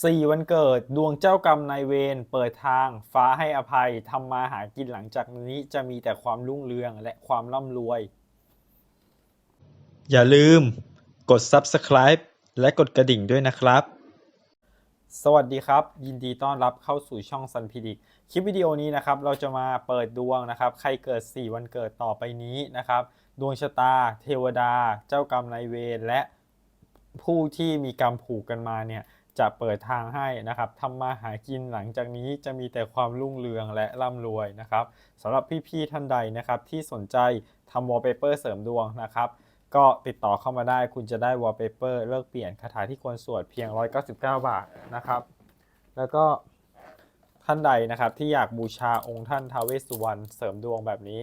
4 วันเกิดดวงเจ้ากรรมนายเวรเปิดทาง ฟ้าให้อภัยทำมาหากินหลังจากนี้จะมีแต่ความรุ่งเรืองและความร่ำรวย อย่าลืมกด subscribe และกดกระดิ่งด้วยนะครับ สวัสดีครับ ยินดีต้อนรับเข้าสู่ช่องซันพิดิกคลิปวิดีโอนี้นะครับ เราจะมาเปิดดวงนะครับ ใครเกิด 4 วันเกิดต่อไปนี้นะครับ ดวงชะตา เทวดา เจ้ากรรมนายเวรและผู้ที่มีกรรมผูกกันมาเนี่ย จะเปิดทางให้นะครับทำมาหากินหลังจากนี้จะมีแต่ความรุ่งเรืองและร่ำรวยนะครับสำหรับพี่ๆท่านใดนะครับที่สนใจทำวอลเปเปอร์เสริมดวงนะครับก็ติดต่อเข้ามาได้คุณจะได้วอลเปเปอร์เลิกเปลี่ยนคาถาที่ควรสวดเพียง 199 บาทนะครับ แล้วก็ท่านใดนะครับที่อยากบูชาองค์ท่านท้าวเวสสุวรรณเสริมดวงแบบนี้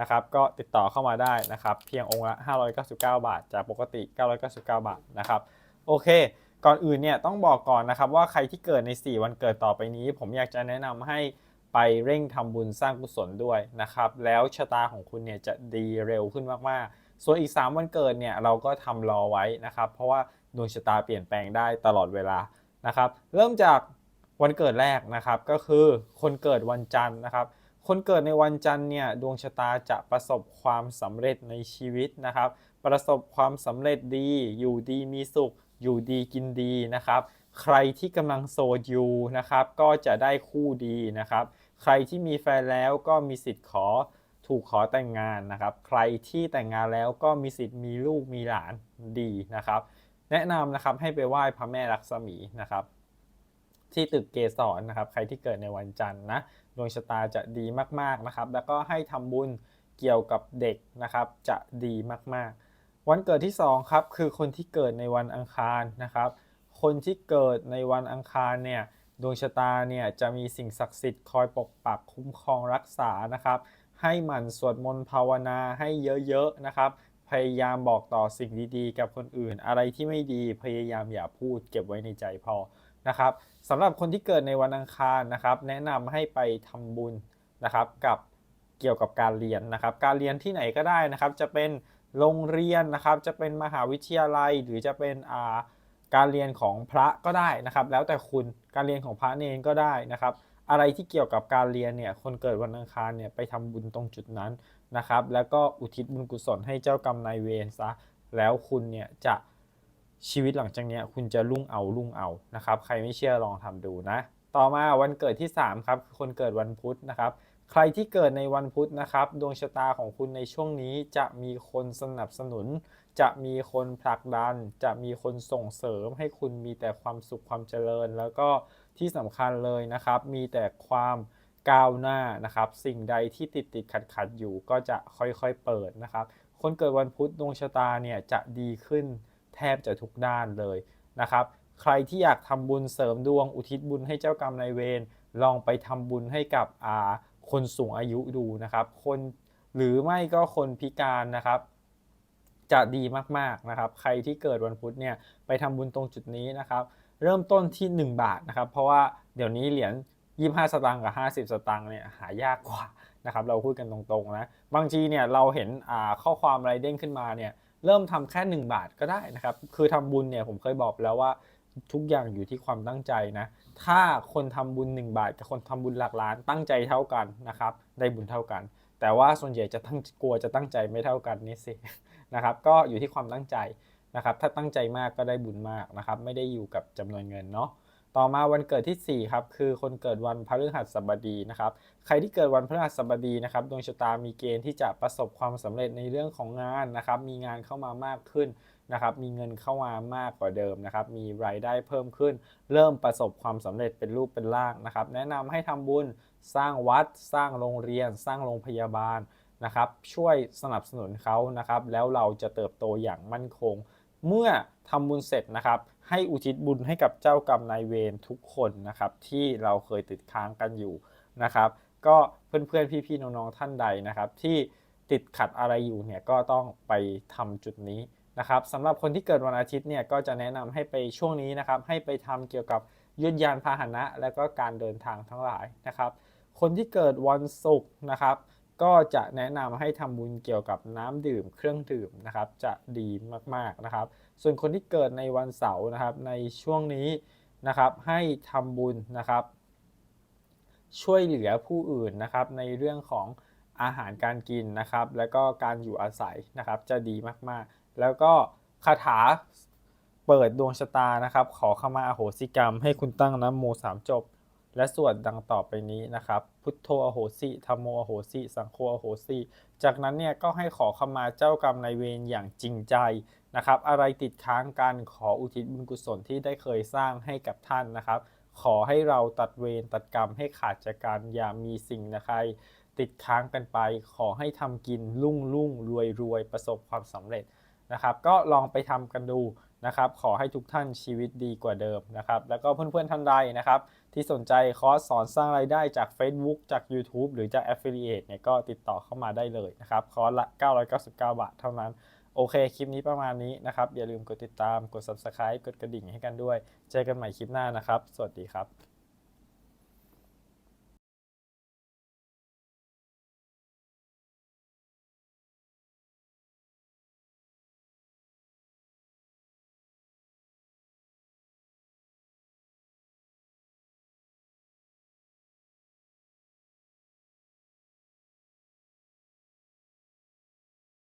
นะครับก็ติดต่อเข้ามาได้นะครับ เพียงองค์ละ 599 บาท จากปกติ 999 บาทนะครับ โอเค ก่อนอื่นเนี่ยต้องบอกก่อนนะครับว่าใครที่เกิดใน 4 วันเกิดต่อไปนี้ ผมอยากจะแนะนำให้ไปเร่งทำบุญสร้างกุศลด้วยนะครับ แล้วชะตาของคุณเนี่ยจะดีเร็วขึ้นมากๆ ส่วนอีก 3 วันเกิดเนี่ยเราก็ทำรอไว้นะครับ เพราะว่าดวงชะตาเปลี่ยนแปลงได้ตลอดเวลานะครับ เริ่มจากวันเกิดแรกนะครับก็คือคนเกิดวันจันทร์นะครับ คนเกิดในวันจันทร์เนี่ยดวงชะตาจะประสบความสำเร็จในชีวิตนะครับ ประสบความสำเร็จดีอยู่ดีมีสุข อยู่ดีกินดีนะครับ ใครที่กำลังโสดอยู่นะครับก็จะได้คู่ดีนะครับ ใครที่มีแฟนแล้วก็มีสิทธิ์ขอถูกขอแต่งงานนะครับ ใครที่แต่งงานแล้วก็มีสิทธิ์มีลูกมีหลานดีนะครับ แนะนำนะครับให้ไปไหว้พระแม่ลักษมีนะครับที่ตึกเกสรนะครับ ใครที่เกิดในวันจันทร์นะดวงชะตาจะดีมากๆนะครับ แล้วก็ให้ทำบุญเกี่ยวกับเด็กนะครับ จะดีมากๆ วันเกิดที่ 2 ครับ คือคนที่เกิดในวันอังคารนะครับ คนที่เกิดในวันอังคารเนี่ยดวงชะตาเนี่ยจะมีสิ่งศักดิ์สิทธิ์คอยปกปักคุ้มครองรักษานะครับ ให้หมั่นสวดมนต์ภาวนาให้เยอะๆนะครับ พยายามบอกต่อสิ่งดีๆ กับคนอื่น อะไรที่ไม่ดีพยายามอย่าพูดเก็บไว้ในใจพอนะครับสำหรับคนที่เกิดในวันอังคารนะครับ แนะนำให้ไปทำบุญนะครับกับเกี่ยวกับการเรียนนะครับ การเรียนที่ไหนก็ได้นะครับ จะเป็น โรงเรียนนะครับ จะเป็นมหาวิทยาลัยหรือจะเป็นาการเรียนของพระก็ได้นะครับ แล้วแต่คุณการเรียนของพระเนรก็ได้นะครับ อะไรที่เกี่ยวกับการเรียนเนี่ยคนเกิดวันอังคารเนี่ยไปทำบุญตรงจุดนั้นนะครับ แล้วก็อุทิศบุญกุศลให้เจ้ากรรมนายเวรซะแล้วคุณเนี่ยจะชีวิตหลังจากนี้คุณจะรุ่งเอารุ่งเอานะครับ ใครไม่เชื่อลองทำดูนะ ต่อมาวันเกิดที่ 3 ครับ คนเกิดวันพุธนะครับ ใครที่เกิดในวันพุธนะครับ ดวงชะตาของคุณในช่วงนี้จะมีคนสนับสนุน จะมีคนผลักดัน จะมีคนส่งเสริมให้คุณมีแต่ความสุขความเจริญ แล้วก็ที่สำคัญเลยนะครับ มีแต่ความก้าวหน้านะครับ สิ่งใดที่ติดติดขัดขัดอยู่ก็จะค่อยๆเปิดนะครับ คนเกิดวันพุธดวงชะตาเนี่ยจะดีขึ้นแทบจะทุกด้านเลยนะครับ ใครที่อยากทำบุญเสริมดวงอุทิศบุญให้เจ้ากรรมนายเวรลองไปทำบุญให้กับอา คนสูงอายุดูนะครับ คนหรือไม่ก็คนพิการนะครับ จะดีมากๆนะครับ ใครที่เกิดวันพุธเนี่ยไปทำบุญตรงจุดนี้นะครับ เริ่มต้นที่ 1 บาทนะครับ เพราะว่าเดี๋ยวนี้เหรียญ25 สตางค์กับ 50 สตางค์เนี่ยหายากกว่านะครับ เราพูดกันตรงๆนะบางทีเนี่ยเราเห็นข้อความอะไรเด้งขึ้นมาเนี่ยเริ่มทำแค่ 1 บาทก็ได้นะครับ คือทำบุญเนี่ยผมเคยบอกแล้วว่า ทุกอย่างอยู่ที่ความตั้งใจนะ ถ้าคนทำบุญ 1 บาทกับคนทำบุญหลักล้านตั้งใจเท่ากันนะครับ ได้บุญเท่ากัน แต่ว่าส่วนใหญ่จะตั้งกลัวจะตั้งใจไม่เท่ากันนี่สินะครับ ก็อยู่ที่ความตั้งใจนะครับ ถ้าตั้งใจมากก็ได้บุญมากนะครับ ไม่ได้อยู่กับจำนวนเงินเนาะ ต่อมาวันเกิดที่ 4 ครับ คือคนเกิดวันพฤหัสบดีนะครับ ใครที่เกิดวันพฤหัสบดีนะครับ ดวงชะตามีเกณฑ์ที่จะประสบความสำเร็จในเรื่องของงานนะครับ มีงานเข้ามามากขึ้น นะครับมีเงินเข้ามามากกว่าเดิมนะครับมีรายได้เพิ่มขึ้น เริ่มประสบความสำเร็จเป็นรูปเป็นร่างนะครับแนะนำให้ทำบุญสร้างวัด สร้างโรงเรียน สร้างโรงพยาบาลนะครับช่วยสนับสนุนเขานะครับแล้วเราจะเติบโตอย่างมั่นคง เมื่อทำบุญเสร็จนะครับให้อุทิศบุญให้กับเจ้ากรรมนายเวรทุกคนนะครับที่เราเคยติดค้างกันอยู่นะครับก็เพื่อนๆพี่ๆน้องๆท่านใดนะครับที่ติดขัดอะไรอยู่เนี่ยก็ต้องไปทำจุดนี้ นะครับสำหรับคนที่เกิดวันอาทิตย์เนี่ยก็จะแนะนำให้ไปช่วงนี้นะครับให้ไปทำเกี่ยวกับยุทธยานพาหนะ และก็การเดินทางทั้งหลายนะครับ คนที่เกิดวันศุกร์นะครับ ก็จะแนะนำให้ทำบุญเกี่ยวกับน้ำดื่มเครื่องดื่มนะครับ จะดีมากๆนะครับ ส่วนคนที่เกิดในวันเสาร์นะครับในช่วงนี้นะครับให้ทำบุญนะครับ ช่วยเหลือผู้อื่นนะครับในเรื่องของอาหารการกินนะครับ แล้วก็การอยู่อาศัยนะครับจะดีมากๆ แล้วก็คาถาเปิดดวงชะตานะครับ ขอขมาอโหสิกรรมให้คุณตั้งนะโมสามจบ และสวดดังต่อไปนี้นะครับ พุทโธอโหสิธรรมโมอโหสิ สังโฆอโหสิ จากนั้นเนี่ยก็ให้ขอขมาเจ้ากรรมนายเวรอย่างจริงใจนะครับ อะไรติดค้างกันขออุทิศบุญกุศลที่ได้เคยสร้างให้กับท่านนะครับ ขอให้เราตัดเวรตัดกรรมให้ขาดจากกันอย่ามีสิ่งใดติดค้างกันไป ขอให้ทำกินรุ่งรุ่งรวยรวยประสบความสำเร็จ นะครับก็ลองไปทำกันดูนะครับขอให้ทุกท่านชีวิตดีกว่าเดิมนะครับแล้วก็เพื่อนๆท่านใดนะครับ ที่สนใจคอร์สสอนสร้างรายได้จาก Facebook จาก YouTube หรือจาก Affiliate เนี่ยก็ติดต่อเข้ามาได้เลยนะครับคอร์สละ 999 บาทเท่านั้น โอเค คลิปนี้ประมาณนี้นะครับ อย่าลืมกดติดตามกด Subscribe กดกระดิ่งให้กันด้วย เจอกันใหม่คลิปหน้านะครับ สวัสดีครับ